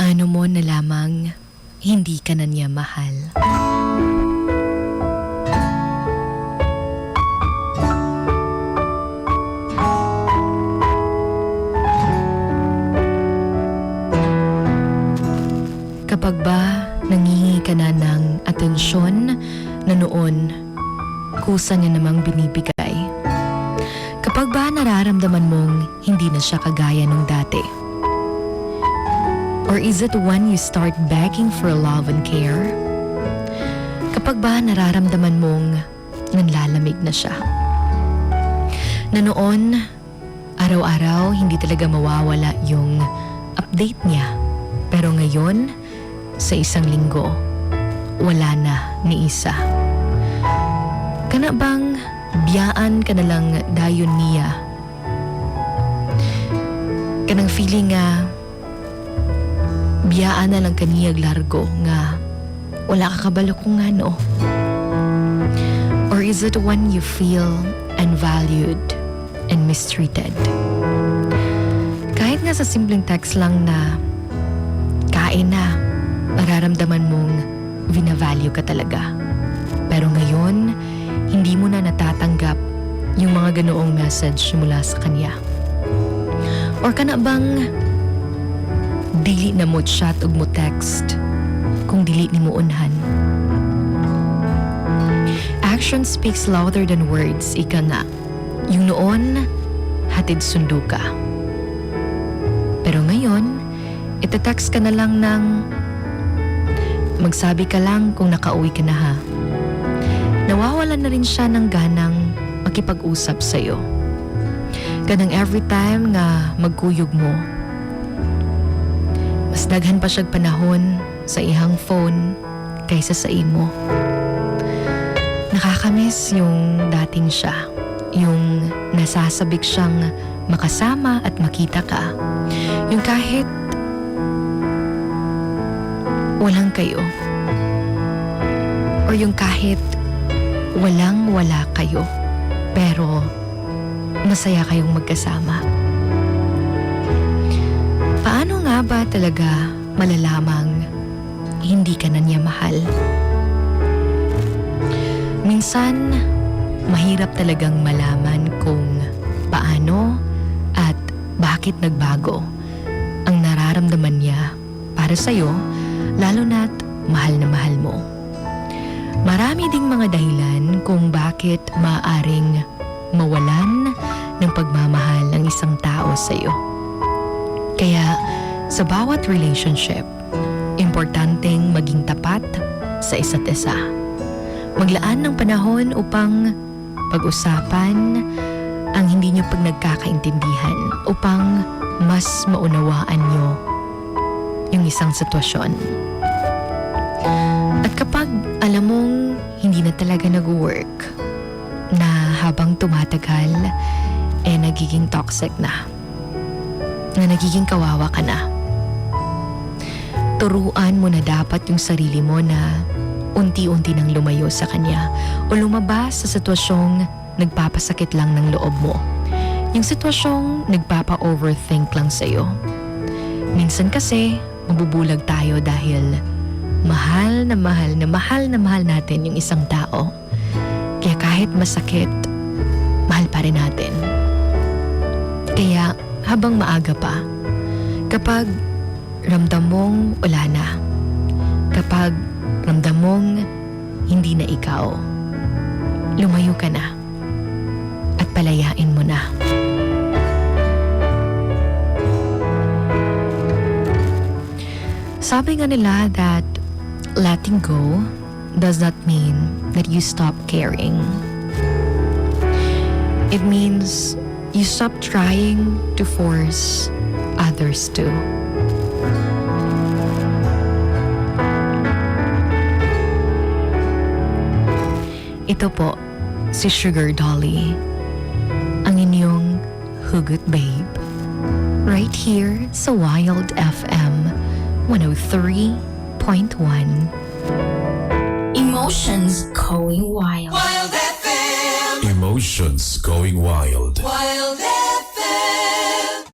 Paano mo nalamang hindi ka na niya mahal? Kapag ba nangingi ka na ng atensyon na noon, kusa niya namang binibigay? Kapag ba nararamdaman mong hindi na siya kagaya nung dati? Or is it when you start begging for love and care? Kapag ba nararamdaman mong nanlalamig na siya? Na noon, araw-araw hindi talaga mawawala yung update niya. Pero ngayon, sa isang linggo, wala na ni isa. Kana bang biyaan ka na lang dayon niya? Kanang feeling nga, biyaan na lang kaniyag largo nga wala ka kabalo kung ano? Or is it when you feel unvalued and mistreated? Kahit nga sa simpleng text lang na kain na, mararamdaman mong vinavalue ka talaga. Pero ngayon, hindi mo na natatanggap yung mga ganoong message mula sa kanya. Or ka na bang dili na mo chat ug mo text kung dili ni mo unhan. Action speaks louder than words, ika nga. Yung noon, hatid sundo ka. Pero ngayon, itetext ka na lang ng magsabi ka lang kung nakauwi ka na ha. Nawawalan na rin siya ng ganang makipag-usap sa'yo. Ganang every time nga magkuyog mo, mas daghan pa siyag panahon sa ihang phone kaysa sa imo. Nakakamiss yung dating siya. Yung nasasabik siyang makasama at makita ka. Yung kahit walang kayo. Or yung kahit walang wala kayo. Pero masaya kayong magkasama. Paano ba talaga malalamang hindi ka na niya mahal? Minsan, mahirap talagang malaman kung paano at bakit nagbago ang nararamdaman niya para sa'yo, lalo na't mahal na mahal mo. Marami ding mga dahilan kung bakit maaring mawalan ng pagmamahal ng isang tao sa'yo. Kaya sa bawat relationship, importanteng maging tapat sa isa't isa. Maglaan ng panahon upang pag-usapan ang hindi nyo pag nagkakaintindihan upang mas maunawaan nyo yung isang sitwasyon. At kapag alam mong hindi na talaga nag-work, na habang tumatagal, eh nagiging toxic na. Na nagiging kawawa ka na. Turuan mo na dapat yung sarili mo na unti-unti nang lumayo sa kanya o lumabas sa sitwasyong nagpapasakit lang ng loob mo. Yung sitwasyong nagpapa-overthink lang sa'yo. Minsan kasi, mabubulag tayo dahil mahal na mahal na mahal na mahal natin yung isang tao. Kaya kahit masakit, mahal pa rin natin. Kaya habang maaga pa, kapag ramdam mong wala na, kapag ramdam mong hindi na ikaw, lumayo ka na at palayain mo na. Sabi nga nila that letting go does not mean that you stop caring. It means you stop trying to force others to. Ito po, si Sugar Dolly, ang inyong hugot babe. Right here sa Wild FM 103.1. Emotions going wild. Emotions going wild. Wild